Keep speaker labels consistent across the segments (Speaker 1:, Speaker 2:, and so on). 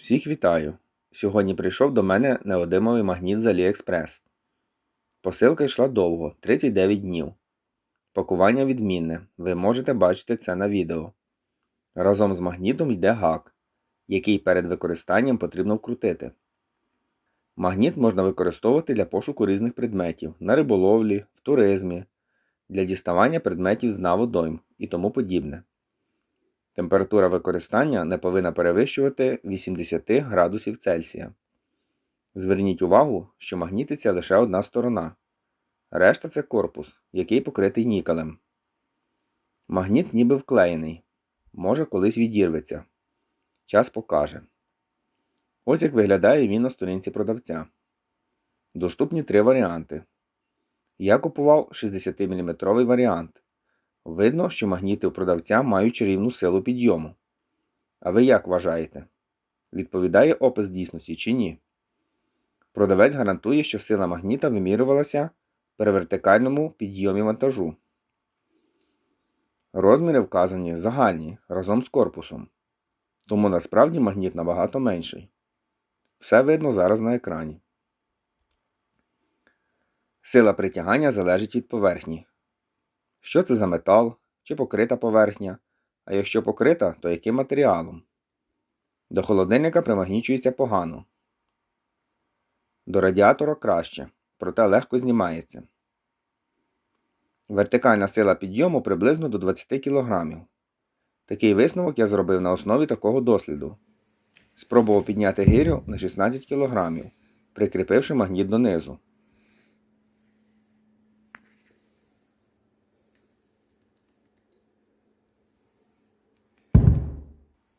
Speaker 1: Всіх вітаю! Сьогодні прийшов до мене неодимовий магніт з AliExpress. Посилка йшла довго 39 днів. Пакування відмінне, ви можете бачити це на відео. Разом з магнітом йде гак, який перед використанням потрібно вкрутити. Магніт можна використовувати для пошуку різних предметів на риболовлі, в туризмі, для діставання предметів з дна водойм і тому подібне. Температура використання не повинна перевищувати 80 градусів Цельсія. Зверніть увагу, що магнітиться лише одна сторона. Решта це корпус, який покритий нікелем. Магніт ніби вклеєний. Може колись відірветься. Час покаже. Ось як виглядає він на сторінці продавця. Доступні три варіанти. Я купував 60-мм варіант. Видно, що магніти у продавця мають чарівну силу підйому. А ви як вважаєте? Відповідає опис дійсності чи ні? Продавець гарантує, що сила магніта вимірювалася при вертикальному підйомі вантажу. Розміри вказані загальні разом з корпусом. Тому насправді магніт набагато менший. Все видно зараз на екрані. Сила притягання залежить від поверхні. Що це за метал чи покрита поверхня, а якщо покрита, то яким матеріалом? До холодильника примагнічується погано. До радіатора краще, проте легко знімається. Вертикальна сила підйому приблизно до 20 кг. Такий висновок я зробив на основі такого досліду. Спробував підняти гирю на 16 кг, прикріпивши магніт донизу.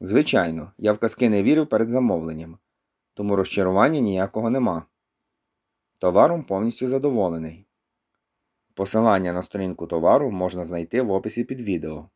Speaker 1: Звичайно, я в казки не вірив перед замовленням, тому розчарування ніякого нема. Товаром повністю задоволений. Посилання на сторінку товару можна знайти в описі під відео.